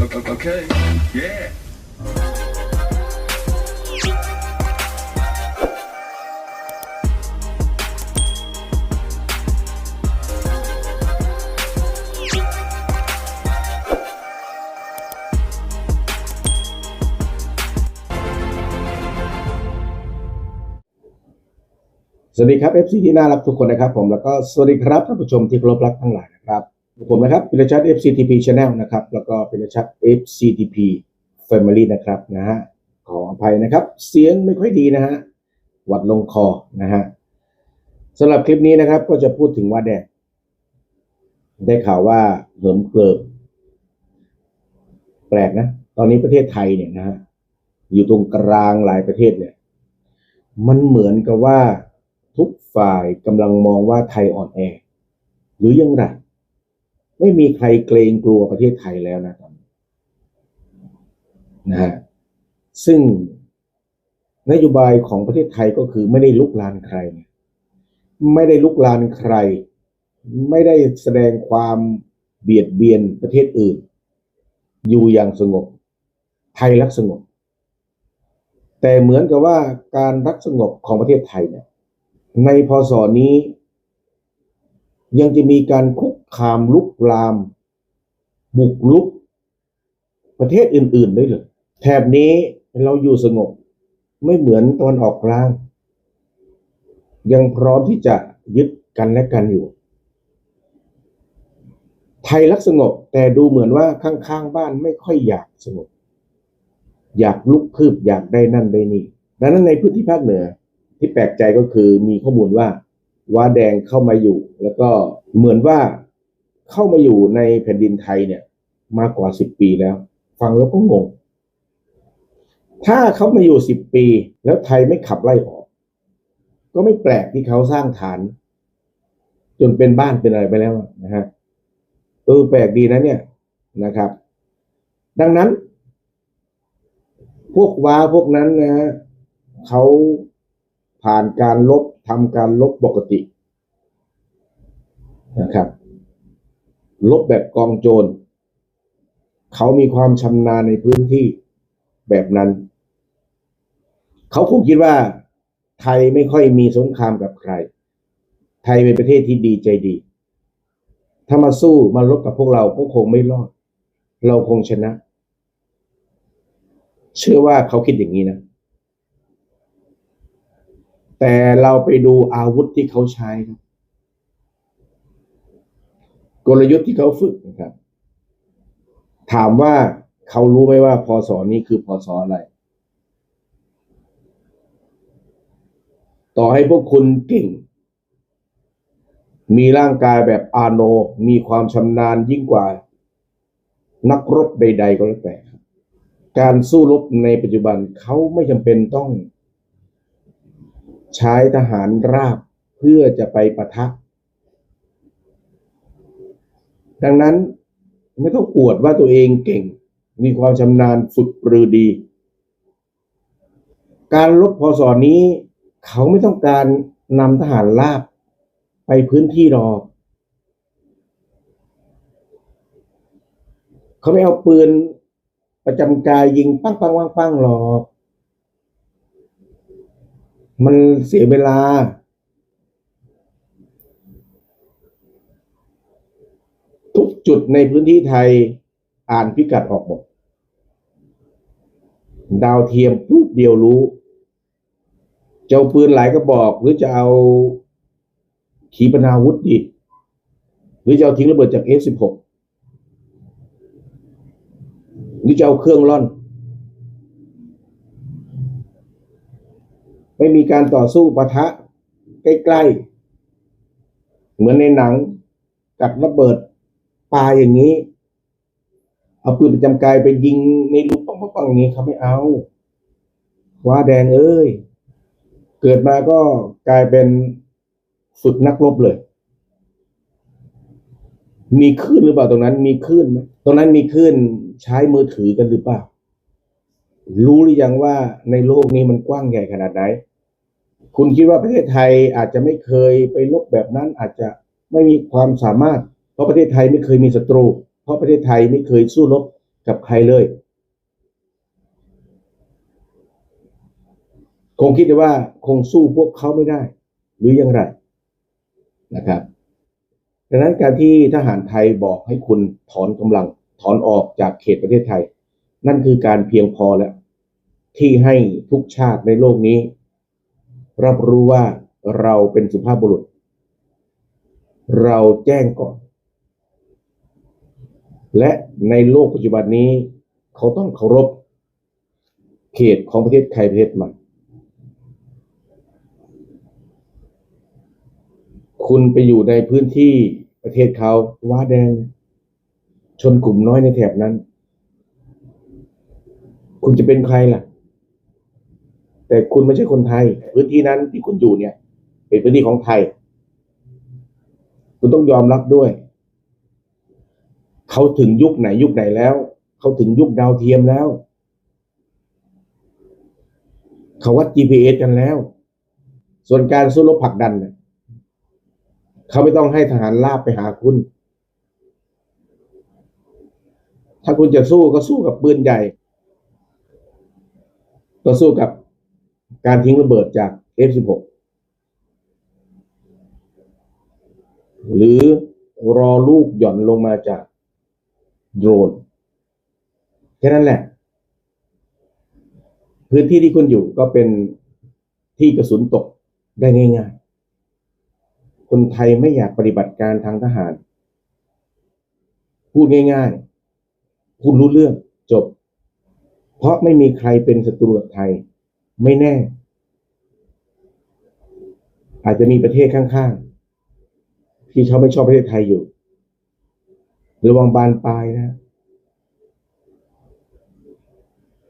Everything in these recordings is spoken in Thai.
Okay. Yeah. สวัสดีครับ FC ที่น่ารักทุกคนนะครับผมแล้วก็สวัสดีครับท่านผู้ชมที่เคารพรักทั้งหลายนะครับ ผมนะครับปิรชัด FCTP Channel นะครับ แล้วก็ปิรชัด FCTP Family นะครับนะฮะขออภัยนะครับ เสียงไม่ค่อยดีนะฮะหวัดลงคอนะฮะสำหรับคลิปนี้นะครับก็จะพูดถึงว่าแดดได้ข่าวว่าเหิมเกลิบแปลกนะ ตอนนี้ประเทศไทยเนี่ยนะฮะอยู่ตรงกลางหลายประเทศเนี่ย มันเหมือนกับว่าทุกฝ่ายกำลังมองว่าไทยอ่อนแอ หรือยังไร ไม่มีใครเกรงกลัวประเทศไทยแล้วนะตอนนี้นะฮะซึ่งนโยบายของประเทศไทยก็คือไม่ได้ลุกลานใคร ไม่ได้ลุกลานใคร ไม่ได้แสดงความเบียดเบียนประเทศอื่น อยู่อย่างสงบ ไทยรักสงบ แต่เหมือนกับว่าการรักสงบของประเทศไทยเนี่ยในพศนี้ ยังจะมีการคุกคามลุกลาม บุกลุก ประเทศอื่น ๆ ได้วยเหรอแถบนี้เราอยู่สงบ ไม่เหมือนตอนออกกลาง ยังพร้อมที่จะยึดกันและกันอยู่ ไทยรักสงบ แต่ดูเหมือนว่าข้าง ๆ บ้านไม่ค่อยอยากสงบ อยากลุกคืบอยากได้นั่นได้นี่ดังนั้นในพื้นที่ภาคเหนือที่แปลกใจก็คือมีข้อมูลว่า ว้าแดงเข้ามาอยู่ แล้วก็เหมือนว่าเข้ามาอยู่ในแผ่นดินไทยเนี่ย มากกว่าสิบปีแล้ว ฟังแล้วก็งง ถ้าเขามาอยู่สิบปี แล้วไทยไม่ขับไล่ออก ก็ไม่แปลกที่เขาสร้างฐาน จนเป็นบ้านเป็นอะไรไปแล้วนะฮะเออแปลกดีนะเนี่ยนะครับ ดังนั้น พวกว้าพวกนั้นนะฮะเขา ผ่านการลบทำการลบปกตินะครับ ลบแบบกองโจรเขามีความชำนาญในพื้นที่แบบนั้น เขาคงคิดว่า ไทยไม่ค่อยมีสงครามกับใคร ไทยเป็นประเทศที่ดีใจดี ถ้ามาสู้มาลบกับพวกเราก็คงไม่รอด เราคงชนะ เชื่อว่าเขาคิดอย่างนี้นะ แต่เราไปดูอาวุธที่เขาใช้ครับ กลยุทธ์ที่เขาฝึกนะครับ ถามว่าเขารู้ไหมว่าพศนี้คือพศอะไร ต่อให้พวกคุณเก่ง มีร่างกายแบบอาโน มีความชำนาญยิ่งกว่า นักรบใด ๆ ก็แล้วแต่ การสู้รบในปัจจุบันเขาไม่จำเป็นต้อง ใช้ทหารราบเพื่อจะไปปะทะ ดังนั้นไม่ต้องอวดว่าตัวเองเก่ง มีความชำนาญฝึกปรือดี การลบพศนี้ เขาไม่ต้องการนำทหารราบไปพื้นที่หรอกเขาไม่เอาปืนประจำกายยิงปังปังปังปังหรอก มันเสียเวลา ทุกจุดในพื้นที่ไทยอ่านพิกัดออกหมดดาวเทียมปุ๊บเดียวรู้จะเอาปืนหลายกระบอก หรือจะเอาขีปนาวุธดี หรือจะเอาทิ้งระเบิดจาก F16 หรือจะเอาเครื่องร่อน ไม่มีการต่อสู้ปะทะใกล้ๆ เหมือนในหนังกับระเบิดปลาอย่างนี้ เอาปืนประจำกายไปยิงในลูกปังปังๆอย่างนี้เขาไม่เอาว้าแดงเอ้ย เกิดมาก็กลายเป็นฝึกนักรบเลย มีคลื่นหรือเปล่าตรงนั้น มีคลื่นไหมตรงนั้นมีคลื่นใช้มือถือกันหรือเปล่า รู้หรือยังว่าในโลกนี้มันกว้างใหญ่ขนาดไหน คุณคิดว่าประเทศไทยอาจจะไม่เคยไปลบแบบนั้นอาจจะไม่มีความสามารถ เพราะประเทศไทยไม่เคยมีศัตรู เพราะประเทศไทยไม่เคยสู้รบกับใครเลย คงคิดว่าคงสู้พวกเขาไม่ได้ หรือยังไรนะครับดังนั้นการที่ทหารไทยบอกให้คุณถอนกำลังถอนออกจากเขตประเทศไทย นั่นคือการเพียงพอแล้ว ที่ให้ทุกชาติในโลกนี้ รับรู้ว่าเราเป็นสุภาพบุรุษ เราแจ้งก่อน และในโลกปัจจุบันนี้ เขาต้องเคารพเขตของประเทศใครประเทศมันคุณไปอยู่ในพื้นที่ประเทศเขาว้าแดง ชนกลุ่มน้อยในแถบนั้น คุณจะเป็นใครล่ะ แต่คุณไม่ใช่คนไทย พื้นที่นั้นที่คุณอยู่เนี่ย เป็นพื้นที่ของไทย คุณต้องยอมรับด้วย เขาถึงยุคไหนยุคไหนแล้ว เขาถึงยุคดาวเทียมแล้ว เขาวัด GPS กันแล้ว ส่วนการสู้รบผลักดันเนี่ยเขาไม่ต้องให้ทหารลาบไปหาคุณ ถ้าคุณจะสู้ก็สู้กับปืนใหญ่ ก็สู้กับ การทิ้งระเบิดจาก F16 หรือรอลูกหย่อนลงมาจากโดรนแค่นั้นแหละ พื้นที่ที่คุณอยู่ก็เป็นที่กระสุนตกได้ง่ายๆ คนไทยไม่อยากปฏิบัติการทางทหาร พูดง่ายๆ พูดรู้เรื่องจบ เพราะไม่มีใครเป็นศัตรูกับไทย ไม่แน่ อาจจะมีประเทศข้างๆ ที่เขาไม่ชอบประเทศไทยอยู่ระวังบานปลายนะ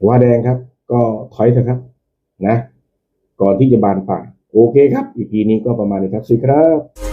ว่าแดงครับ ก็ถอยเถอะครับ นะ ก่อนที่จะบานปลาย โอเคครับอีพีนี้ก็ประมาณนี้ครับสวัสดีครับ